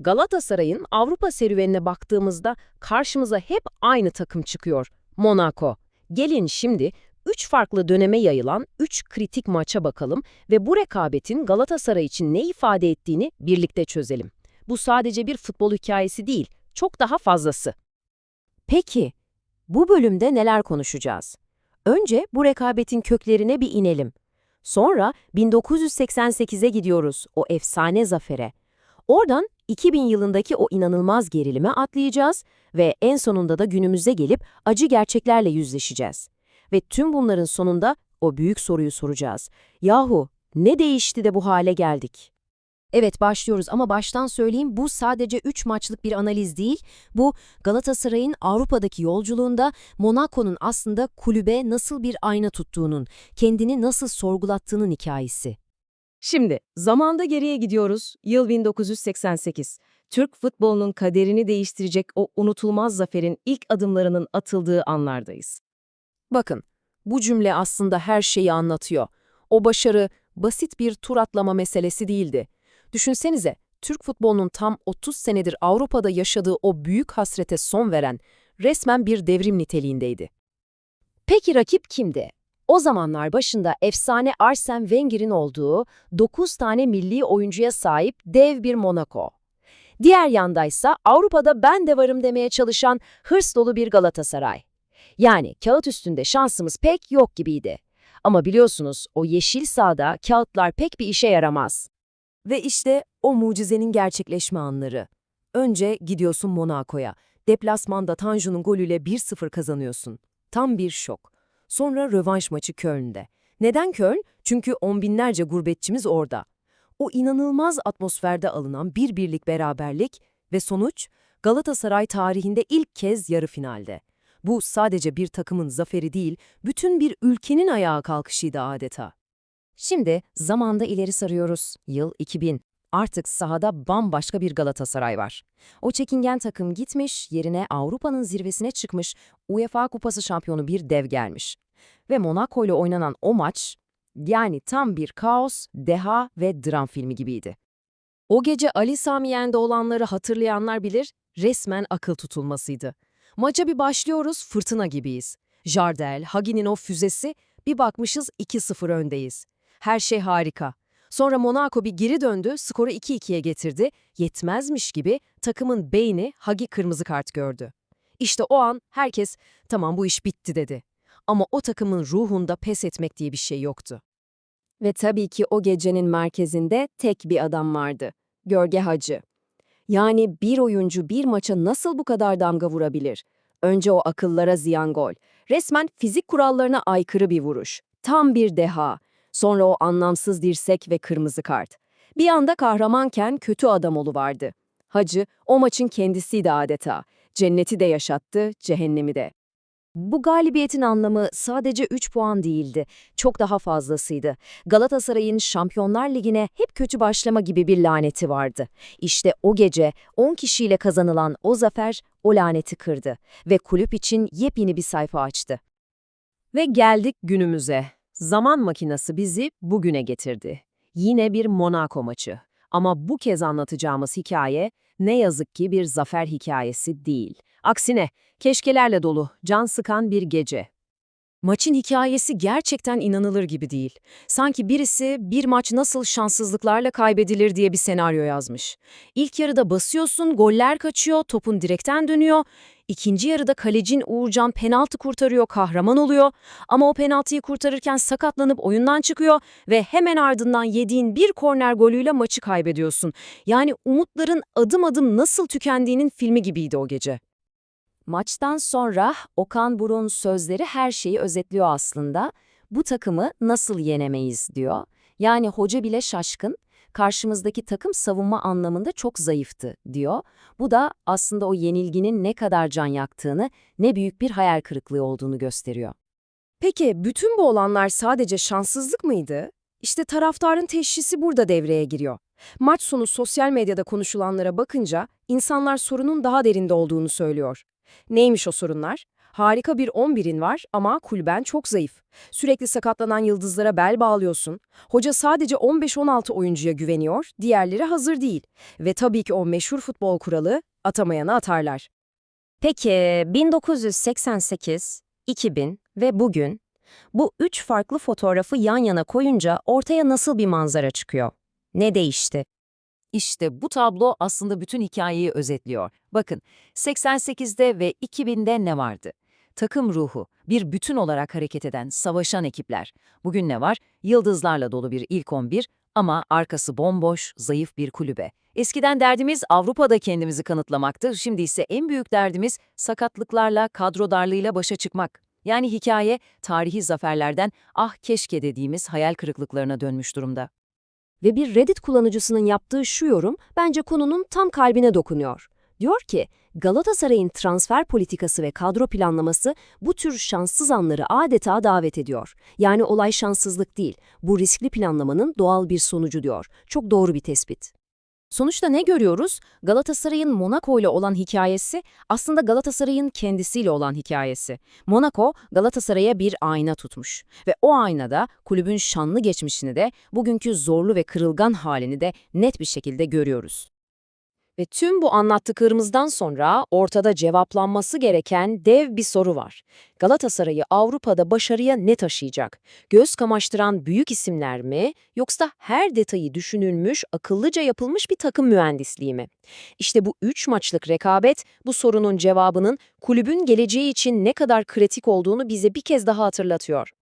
Galatasaray'ın Avrupa serüvenine baktığımızda karşımıza hep aynı takım çıkıyor. Monaco. Gelin şimdi 3 farklı döneme yayılan 3 kritik maça bakalım ve bu rekabetin Galatasaray için ne ifade ettiğini birlikte çözelim. Bu sadece bir futbol hikayesi değil, çok daha fazlası. Peki, bu bölümde neler konuşacağız? Önce bu rekabetin köklerine bir inelim. Sonra 1988'e gidiyoruz, o efsane zafere. Oradan 2000 yılındaki o inanılmaz gerilime atlayacağız ve en sonunda da günümüze gelip acı gerçeklerle yüzleşeceğiz. Ve tüm bunların sonunda o büyük soruyu soracağız. Yahu, ne değişti de bu hale geldik? Evet başlıyoruz ama baştan söyleyeyim bu sadece 3 maçlık bir analiz değil. Bu Galatasaray'ın Avrupa'daki yolculuğunda Monaco'nun aslında kulübe nasıl bir ayna tuttuğunun, kendini nasıl sorgulattığının hikayesi. Şimdi zamanda geriye gidiyoruz. Yıl 1988. Türk futbolunun kaderini değiştirecek o unutulmaz zaferin ilk adımlarının atıldığı anlardayız. Bakın, bu cümle aslında her şeyi anlatıyor. O başarı basit bir tur atlama meselesi değildi. Düşünsenize, Türk futbolunun tam 30 senedir Avrupa'da yaşadığı o büyük hasrete son veren resmen bir devrim niteliğindeydi. Peki rakip kimdi? O zamanlar başında efsane Arsene Wenger'in olduğu 9 tane milli oyuncuya sahip dev bir Monaco. Diğer yandaysa Avrupa'da ben de varım demeye çalışan hırs dolu bir Galatasaray. Yani kağıt üstünde şansımız pek yok gibiydi. Ama biliyorsunuz o yeşil sahada kağıtlar pek bir işe yaramaz. Ve işte o mucizenin gerçekleşme anları. Önce gidiyorsun Monaco'ya. Deplasmanda Tanju'nun golüyle 1-0 kazanıyorsun. Tam bir şok. Sonra rövanş maçı Köln'de. Neden Köln? Çünkü on binlerce gurbetçimiz orada. O inanılmaz atmosferde alınan bir birlik beraberlik ve sonuç Galatasaray tarihinde ilk kez yarı finalde. Bu sadece bir takımın zaferi değil, bütün bir ülkenin ayağa kalkışıydı adeta. Şimdi zamanda ileri sarıyoruz. Yıl 2000. Artık sahada bambaşka bir Galatasaray var. O çekingen takım gitmiş, yerine Avrupa'nın zirvesine çıkmış, UEFA Kupası şampiyonu bir dev gelmiş. Ve Monaco ile oynanan o maç, yani tam bir kaos, deha ve dram filmi gibiydi. O gece Ali Sami Yen'de olanları hatırlayanlar bilir, resmen akıl tutulmasıydı. Maça bir başlıyoruz, fırtına gibiyiz. Jardel, Hagi'nin o füzesi, bir bakmışız 2-0 öndeyiz. Her şey harika. Sonra Monaco bir geri döndü, skoru 2-2'ye getirdi. Yetmezmiş gibi takımın beyni Hagi kırmızı kart gördü. İşte o an herkes tamam bu iş bitti dedi. Ama o takımın ruhunda pes etmek diye bir şey yoktu. Ve tabii ki o gecenin merkezinde tek bir adam vardı. Gölge Hacı. Yani bir oyuncu bir maça nasıl bu kadar damga vurabilir? Önce o akıllara ziyan gol. Resmen fizik kurallarına aykırı bir vuruş. Tam bir deha. Sonra o anlamsız dirsek ve kırmızı kart. Bir anda kahramanken kötü adam vardı. Hacı o maçın kendisiydi adeta. Cenneti de yaşattı, cehennemi de. Bu galibiyetin anlamı sadece 3 puan değildi, çok daha fazlasıydı. Galatasaray'ın Şampiyonlar Ligi'ne hep kötü başlama gibi bir laneti vardı. İşte o gece 10 kişiyle kazanılan o zafer o laneti kırdı ve kulüp için yepyeni bir sayfa açtı. Ve geldik günümüze. Zaman makinesi bizi bugüne getirdi. Yine bir Monaco maçı. Ama bu kez anlatacağımız hikaye ne yazık ki bir zafer hikayesi değil. Aksine keşkelerle dolu, can sıkan bir gece. Maçın hikayesi gerçekten inanılır gibi değil. Sanki birisi bir maç nasıl şanssızlıklarla kaybedilir diye bir senaryo yazmış. İlk yarıda basıyorsun, goller kaçıyor, topun direkten dönüyor. İkinci yarıda kalecin Uğurcan penaltı kurtarıyor, kahraman oluyor. Ama o penaltıyı kurtarırken sakatlanıp oyundan çıkıyor ve hemen ardından yediğin bir korner golüyle maçı kaybediyorsun. Yani umutların adım adım nasıl tükendiğinin filmi gibiydi o gece. Maçtan sonra Okan Buruk'un sözleri her şeyi özetliyor aslında. Bu takımı nasıl yenemeyiz diyor. Yani hoca bile şaşkın, karşımızdaki takım savunma anlamında çok zayıftı diyor. Bu da aslında o yenilginin ne kadar can yaktığını, ne büyük bir hayal kırıklığı olduğunu gösteriyor. Peki bütün bu olanlar sadece şanssızlık mıydı? İşte taraftarın teşhisi burada devreye giriyor. Maç sonu sosyal medyada konuşulanlara bakınca insanlar sorunun daha derinde olduğunu söylüyor. Neymiş o sorunlar? Harika bir 11'in var ama kulüben çok zayıf. Sürekli sakatlanan yıldızlara bel bağlıyorsun. Hoca sadece 15-16 oyuncuya güveniyor, diğerleri hazır değil. Ve tabii ki o meşhur futbol kuralı atamayana atarlar. Peki 1988, 2000 ve bugün bu üç farklı fotoğrafı yan yana koyunca ortaya nasıl bir manzara çıkıyor? Ne değişti? İşte bu tablo aslında bütün hikayeyi özetliyor. Bakın, 88'de ve 2000'de ne vardı? Takım ruhu, bir bütün olarak hareket eden, savaşan ekipler. Bugün ne var? Yıldızlarla dolu bir ilk 11 ama arkası bomboş, zayıf bir kulübe. Eskiden derdimiz Avrupa'da kendimizi kanıtlamaktı, şimdi ise en büyük derdimiz sakatlıklarla, kadro darlığıyla başa çıkmak. Yani hikaye, tarihi zaferlerden ah keşke dediğimiz hayal kırıklıklarına dönmüş durumda. Ve bir Reddit kullanıcısının yaptığı şu yorum bence konunun tam kalbine dokunuyor. Diyor ki, Galatasaray'ın transfer politikası ve kadro planlaması bu tür şanssız anları adeta davet ediyor. Yani olay şanssızlık değil, bu riskli planlamanın doğal bir sonucu diyor. Çok doğru bir tespit. Sonuçta ne görüyoruz? Galatasaray'ın Monaco ile olan hikayesi aslında Galatasaray'ın kendisiyle olan hikayesi. Monaco, Galatasaray'a bir ayna tutmuş ve o aynada kulübün şanlı geçmişini de bugünkü zorlu ve kırılgan halini de net bir şekilde görüyoruz. Ve tüm bu anlattıklarımızdan sonra ortada cevaplanması gereken dev bir soru var. Galatasaray'ı Avrupa'da başarıya ne taşıyacak? Göz kamaştıran büyük isimler mi yoksa her detayı düşünülmüş, akıllıca yapılmış bir takım mühendisliği mi? İşte bu üç maçlık rekabet bu sorunun cevabının kulübün geleceği için ne kadar kritik olduğunu bize bir kez daha hatırlatıyor.